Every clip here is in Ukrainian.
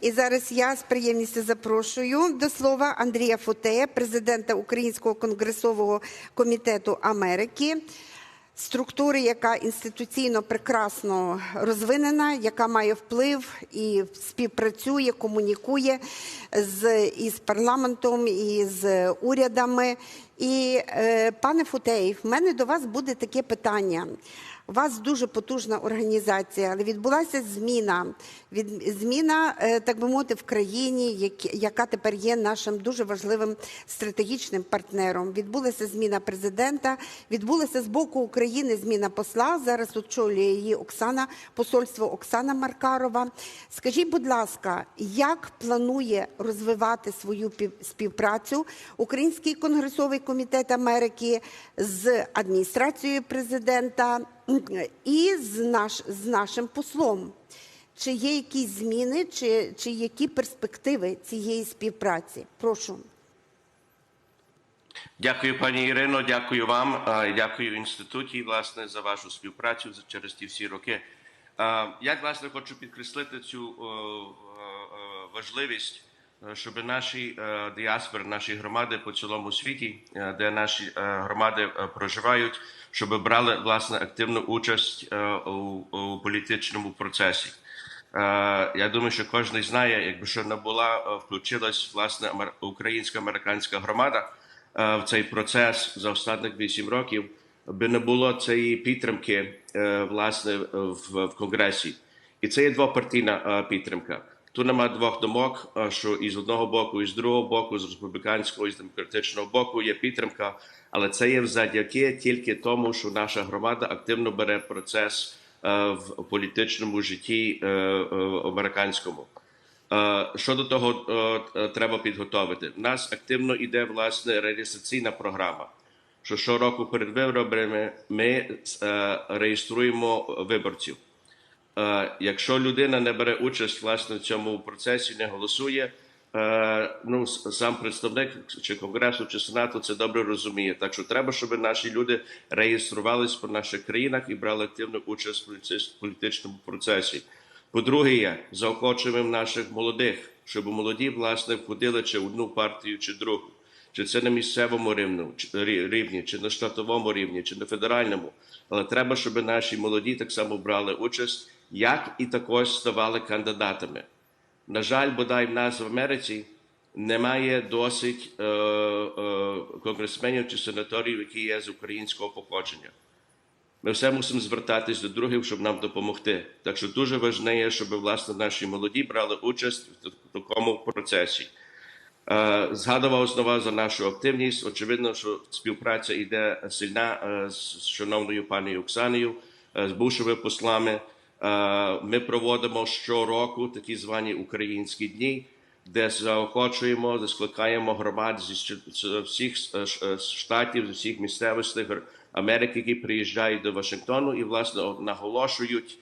І зараз я з приємністю запрошую до слова Андрія Футея, президента Українського конгресового комітету Америки. Структури, яка інституційно прекрасно розвинена, яка має вплив і співпрацює, комунікує з із парламентом, і з урядами. І е, пане Футей, в мене до вас буде таке питання. У вас дуже потужна організація, але відбулася зміна. Від зміна, е, так би мовити, в країні, яка тепер є нашим дуже важливим стратегічним партнером. Відбулася зміна президента, відбулася з боку України зміна посла. Зараз очолює її Оксана, посольство Оксана Маркарова. Скажіть, будь ласка, як планує розвивати свою пів- співпрацю Український конгресовий комітет Америки з адміністрацією президента і з, наш, з нашим послом? Чи є якісь зміни, чи, чи які перспективи цієї співпраці? Прошу. Дякую, пані Ірино. Дякую вам. Дякую інституті власне за вашу співпрацю через ті всі роки. Я власне хочу підкреслити цю важливість, щоб наші е, діаспори, наші громади по цілому світі, е, де наші е, громади е, проживають, щоб брали власне активну участь е, у, політичному процесі. Е, Я думаю, що кожен знає, якби що не була е, включилась власне амер- українсько-американська громада е, в цей процес за останніх вісім років, би не було цієї підтримки е, власне в, конгресі. І це є двопартійна е, підтримка. Тут нема двох думок, що і з одного боку, і з другого боку, з республіканського і з демократичного боку є підтримка, але це є завдяки тільки тому, що наша громада активно бере процес е, в політичному житті е, е, американському. Щодо того, треба підготовити. У нас активно йде власне реєстраційна програма. Що щороку перед виборами ми реєструємо виборців. Е, Якщо людина не бере участь власне в цьому процесі, не голосує, е, ну сам представник чи конгресу, чи сенату це добре розуміє. Так що треба, щоб наші люди реєструвались по наших країнах і брали активну участь в політичному процесі. По-друге, заохочуємо наших молодих, щоб молоді власне входили чи в одну партію, чи другу. Чи це на місцевому рівні, чи на штатовому рівні, чи на федеральному. Але треба, щоб наші молоді так само брали участь, як і також ставали кандидатами. На жаль, бодай в нас в Америці немає досить е, е, конгресменів чи сенаторів, які є з українського походження. Ми все мусимо звертатись до других, щоб нам допомогти. Так що дуже важливо, щоб власне наші молоді брали участь в такому процесі. Е, Згадував знову за нашу активність. Очевидно, що співпраця йде сильна е, з шановною пані Оксаною, е, з бувшими послами. Е, Ми проводимо щороку такі звані українські дні, де заохочуємо, де скликаємо громад зі всіх е, е, штатів, з усіх місцевостей Америки, які приїжджають до Вашингтону і власне наголошують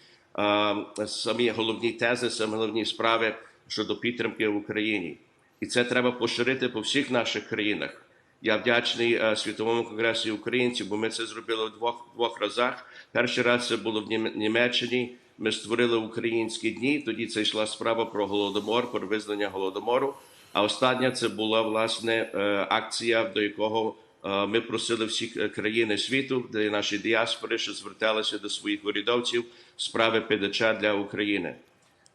самі головні тези, самі головні справи щодо підтримки в Україні. І це треба поширити по всіх наших країнах. Я вдячний Світовому конгресу українців, бо ми це зробили в двох, двох разах. Перший раз це було в Нім- Німеччині. Ми створили українські дні. Тоді це йшла справа про голодомор, про визнання голодомору. А остання це була власне е, акція, до якого е, ми просили всі е, країни світу, де наші діаспори, що зверталися до своїх урядовців справи ПДЧ для України.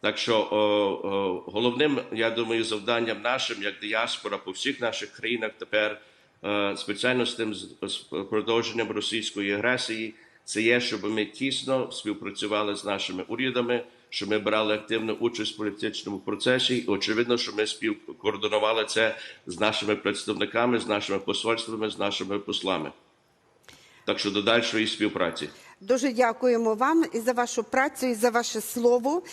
Так що о, о, головним, я думаю, завданням нашим, як діаспора по всіх наших країнах тепер, е, спеціально з тим з з продовженням російської агресії, це є, щоб ми тісно співпрацювали з нашими урядами, щоб ми брали активну участь в політичному процесі. І очевидно, що ми співкоординували це з нашими представниками, з нашими посольствами, з нашими послами. Так що до дальшої співпраці. Дуже дякуємо вам і за вашу працю, і за ваше слово.